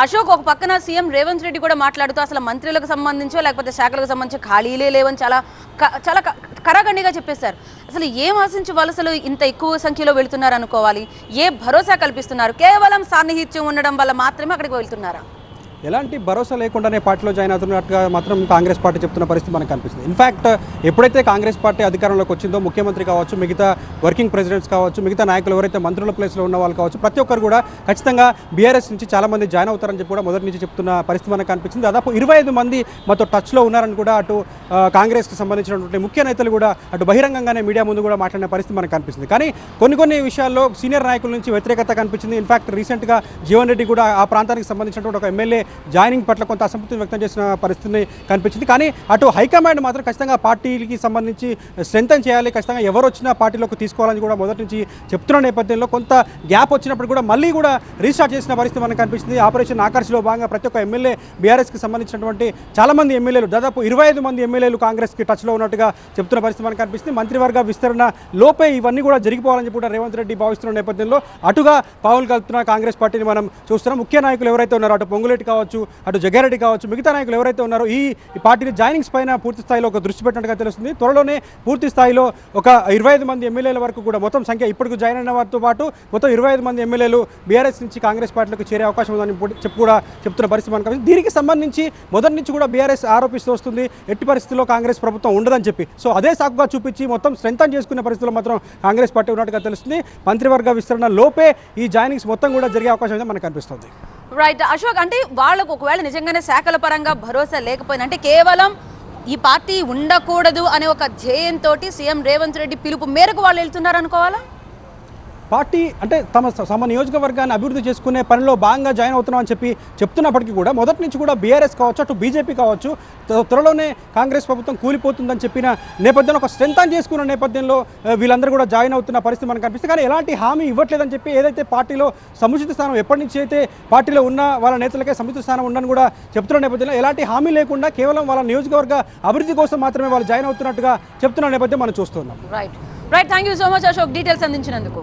అశోక్ ఒక పక్కన సీఎం రేవంత్ రెడ్డి కూడా మాట్లాడుతూ అసలు మంత్రులకు సంబంధించో లేకపోతే శాఖలకు సంబంధించి ఖాళీలే లేవని చాలా క- చాలా క- కరాఖండిగా చెప్పేశారు. అసలు ఏం ఆశించి వలసలు ఇంత ఎక్కువ సంఖ్యలో వెళుతున్నారు అనుకోవాలి? ఏ భరోసా కల్పిస్తున్నారు? కేవలం సాన్నిహిత్యం ఉండడం వల్ల మాత్రమే అక్కడికి వెళ్తున్నారా? ఎలాంటి భరోసా లేకుండానే పార్టీలో జాయిన్ అవుతున్నట్టుగా మాత్రం కాంగ్రెస్ పార్టీ చెప్తున్న పరిస్థితి మనకు కనిపిస్తుంది. ఇన్ఫాక్ట్ ఎప్పుడైతే కాంగ్రెస్ పార్టీ అధికారంలోకి వచ్చిందో ముఖ్యమంత్రి కావచ్చు మిగతా వర్కింగ్ ప్రెసిడెంట్స్ కావచ్చు మిగతా నాయకులు ఎవరైతే మంత్రుల ప్లేస్లో ఉన్న వాళ్ళు కావచ్చు ప్రతి ఒక్కరు కూడా ఖచ్చితంగా బీఆర్ఎస్ నుంచి చాలా మంది జాయిన్ అవుతారని చెప్పి కూడా మొదటి నుంచి చెప్తున్న పరిస్థితి మనకు కనిపించింది దాదాపు ఇరవై ఐదు మంది మాతో టచ్లో ఉన్నారని కూడా అటు కాంగ్రెస్కి సంబంధించినటువంటి ముఖ్య నేతలు కూడా అటు బహిరంగంగానే మీడియా ముందు కూడా మాట్లాడిన పరిస్థితి మనకు కనిపిస్తుంది. కానీ కొన్ని కొన్ని విషయాల్లో సీనియర్ నాయకుల నుంచి వ్యతిరేకత కనిపించింది. ఇన్ఫాక్ట్ రీసెంట్గా జీవన్ రెడ్డి కూడా ఆ ప్రాంతానికి సంబంధించినటువంటి ఒక ఎమ్మెల్యే జాయినింగ్ పట్ల కొంత అసంతృప్తి వ్యక్తం చేసిన పరిస్థితిని కనిపించింది. కానీ అటు హైకమాండ్ మాత్రం ఖచ్చితంగా పార్టీకి సంబంధించి స్ట్రెంగ్తన్ చేయాలి. ఖచ్చితంగా ఎవరు వచ్చినా పార్టీలోకి తీసుకోవాలని కూడా మొదటి నుంచి చెప్తున్న నేపథ్యంలో కొంత గ్యాప్ వచ్చినప్పుడు కూడా మళ్ళీ కూడా రీస్టార్ట్ చేసిన పరిస్థితి మనకు కనిపిస్తుంది. ఆపరేషన్ ఆకర్షలో భాగంగా ప్రతి ఒక్క ఎమ్మెల్యే బీఆర్ఎస్కి సంబంధించినటువంటి చాలామంది ఎమ్మెల్యేలు దాదాపు ఇరవై ఐదు మంది ఎమ్మెల్యేలు కాంగ్రెస్కి టచ్లో ఉన్నట్టుగా చెప్తున్న పరిస్థితి మనకు కనిపిస్తుంది. మంత్రివర్గ విస్తరణ లోపే ఇవన్నీ కూడా జరిగిపోవాలని చెప్పి రేవంత్ రెడ్డి భావిస్తున్న నేపథ్యంలో అటుగా పావులు కలుపుతున్న కాంగ్రెస్ పార్టీని మనం చూస్తున్నాం. ముఖ్య నాయకులు ఎవరైతే ఉన్నారో అటు పొంగులేటి కావచ్చు అటు జగ్గారెడ్డి కావచ్చు మిగతా నాయకులు ఎవరైతే ఉన్నారో ఈ పార్టీని జాయినింగ్స్ పైన పూర్తి స్థాయిలో ఒక దృష్టి పెట్టినట్టుగా తెలుస్తుంది. త్వరలోనే పూర్తి స్థాయిలో ఒక ఇరవై ఐదు మంది ఎమ్మెల్యేల వరకు కూడా మొత్తం సంఖ్య ఇప్పటికి జాయిన్ అయిన వారితో పాటు మొత్తం ఇరవై ఐదు మంది ఎమ్మెల్యేలు బీఆర్ఎస్ నుంచి కాంగ్రెస్ పార్టీలకు చేరే అవకాశం ఉందని చెప్పు కూడా చెప్తున్న పరిస్థితి మనకు దీనికి సంబంధించి మొదటి నుంచి కూడా బీఆర్ఎస్ ఆరోపిస్తూ వస్తుంది. ఎట్టి పరిస్థితుల్లో కాంగ్రెస్ ప్రభుత్వం ఉండదని చెప్పి. సో అదే సాకుగా చూపించి మొత్తం స్ట్రెంథన్ చేసుకునే పరిస్థితుల్లో మాత్రం కాంగ్రెస్ పార్టీ ఉన్నట్టుగా తెలుస్తుంది. మంత్రివర్గ విస్తరణ లోపే ఈ జాయినింగ్స్ మొత్తం కూడా జరిగే అవకాశం అయితే మనకు కనిపిస్తుంది. రైట్ అశోక్ అంటే వాళ్ళకు ఒకవేళ నిజంగానే శాఖల పరంగా భరోసా లేకపోయినా అంటే కేవలం ఈ పార్టీ ఉండకూడదు అనే ఒక ధ్యేయంతో సీఎం రేవంత్ రెడ్డి పిలుపు మేరకు వాళ్ళు వెళ్తున్నారు అనుకోవాలా పార్టీ అంటే తమ తమ నియోజకవర్గాన్ని అభివృద్ధి చేసుకునే పనిలో భాగంగా జాయిన్ అవుతున్నాం అని చెప్పి చెప్తున్నప్పటికీ కూడా మొదటి నుంచి కూడా బీఆర్ఎస్ కావచ్చు అటు బీజేపీ కావచ్చు త్వరలోనే కాంగ్రెస్ ప్రభుత్వం కూలిపోతుందని చెప్పిన నేపథ్యంలో ఒక స్ట్రెంథన్ చేసుకున్న నేపథ్యంలో వీళ్ళందరూ కూడా జాయిన్ అవుతున్న పరిస్థితి మనకు కనిపిస్తుంది. కానీ ఎలాంటి హామీ ఇవ్వట్లేదని చెప్పి ఏదైతే పార్టీలో సముచిత స్థానం ఎప్పటి నుంచి అయితే పార్టీలో ఉన్న వాళ్ళ నేతలకే సముచిత స్థానం ఉండని కూడా చెప్తున్న నేపథ్యంలో ఎలాంటి హామీ లేకుండా కేవలం వాళ్ళ నియోజకవర్గ అభివృద్ధి కోసం మాత్రమే వాళ్ళు జాయిన్ అవుతున్నట్టుగా చెప్తున్న నేపథ్యం మనం చూస్తున్నాం. Right right thank you so much Ashok details అందించినందుకు.